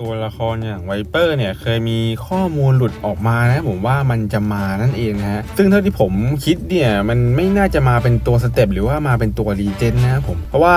ตัวละครอย่างไวเปอร์เนี่ยเคยมีข้อมูลหลุดออกมานะผมว่ามันจะมานั่นเองนะฮะซึ่งเท่าที่ผมคิดเนี่ยมันไม่น่าจะมาเป็นตัวสเต็ปหรือว่ามาเป็นตัวรีเจนนะครับผมเพราะว่า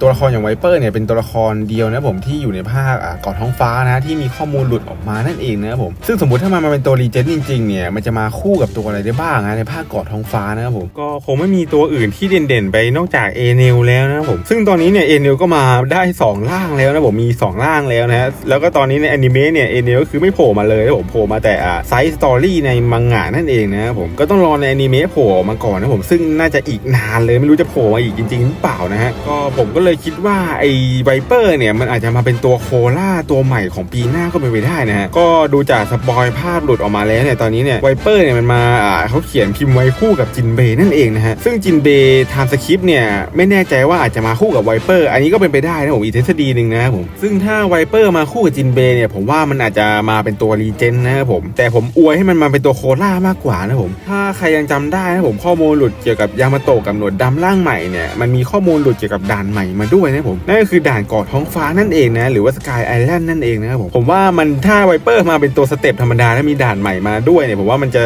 ตัวละครอย่างไวเปอร์เนี่ยเป็นตัวละครเดียวนะผมที่อยู่ในภาคอ่าเกาะท้องฟ้านะที่มีข้อมูลหลุดออกมานั่นเองนะครับผมซึ่งสมมติถ้ามันมาเป็นตัวรีเจนจริงๆเนี่ยมันจะมาคู่กับตัวอะไรได้บ้างนะในภาคเกาะท้องฟ้านะครับผมก็คงไม่มีตัวอื่นที่เด่นๆ ไปนอกจากเอเนลแล้วนะครับผมซึ่งตอนนี้เนี่ยเอเนลก็มาได้สองร่างแล้วนะผมมีสองร่างแล้วนะฮะแล้วก็ตอนนี้ในอนิเมะเนี่ยเอเนลก็คือไม่โผล่มาเลยนะผมโผล่มาแต่อ่าไซส์สตอรี่ในมังงะนั่นเองนะครับผมก็ต้องรอในอนิเมะโผล่ออกมาก่อนนะผมซึ่งน่าจะอีกนานเลยไม่รู้จะโผล่มาอีกจริงๆหรือเปล่านะฮะก็ผมก็เลยคิดว่าไอ้ไวเปอร์เนี่ยมันอาจจะมาเป็นตัวโคล่าตัวใหม่ของปีหน้าก็เป็นไปได้นะฮะก็ดูจากสปอยภาพหลุดออกมาแล้วเนี่ยตอนนี้เนี่ยไวเปอร์เนี่ยมันมาอ่าเขาเขียนพิมพ์ไว้คู่กับจินเบนั่นเองนะฮะซึ่งจินเบย์ไทม์สคริปต์เนี่ยไม่แน่ใจว่าอาจจะมาคู่กับไวเปอร์อันนี้ก็เป็นไปได้นะผมอีกทฤษฎีหนึ่งนะผมซึ่งถ้าไวเปอร์มาคู่กับจินเบย์เนี่ยผมว่ามันอาจจะมาเป็นตัวรีเจนนะครับผมแต่ผมอวยให้มันมาเป็นตัวโคล่ามากกว่านะผมถ้าใครยังจำได้นะผมข้อมูลหลุดเกี่ยวกับยามาโตะกับหนวดดำร่างใหม่เนี่ยมันมีข้อมูลหลุดเกี่ยวกับด่านใหม่มาด้วยนะผมนั่นก็คือด่านเกาะท้องฟ้านั่นเองนะหรือว่าสกายไอแลนด์นั่นเองนะครับผมผมว่ามันถ้าไวเปอร์มาเป็นตัวสเต็ปธรรมดาแล้วมีด่านใหม่มาด้วยเนี่ยผมว่ามันจะ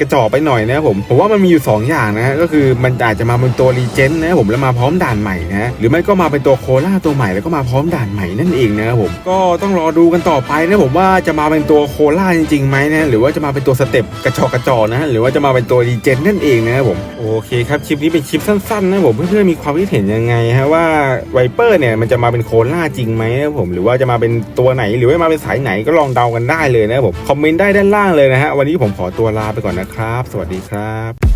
กระจอกไปหน่อยนะครับผมผมว่ามันมีอยู่สองอย่างนะฮะก็คือมันอาจจะมาเป็นตัวรีเจนนะครับผมแล้วมาพร้อมด่านใหม่นะหรือไม่ก็มาเป็นตัวโคล่าตัวใหม่แล้วก็มาพร้อมด่านใหม่นั่นเองนะครับผมก็ต้องรอดูกันต่อไปนะผมว่าจะมาเป็นตัวโคล่าจริงๆไหมนะหรือว่าจะมาเป็นตัวสเต็ปกระจอกกระจอนะหรือว่าจะมาเป็นตัวรีเจนนั่นเองนะครับผมโอเคครับคลิปนี้เป็นคลิปสั้นๆนะผมเพื่อนๆมีความคิดเห็นยังไงฮะว่าไวเปอร์เนี่ยมันจะมาเป็นโคล่าจริงไหมนะผมหรือว่าจะมาเป็นตัวไหนหรือว่ามาเป็นสายไหนก็ลองเดากันได้เลยนะผมคอมเมนต์ได้ด้านล่างเลยนะฮะวันนี้ผมขอตัวลาไปก่อนนะครับ สวัสดีครับ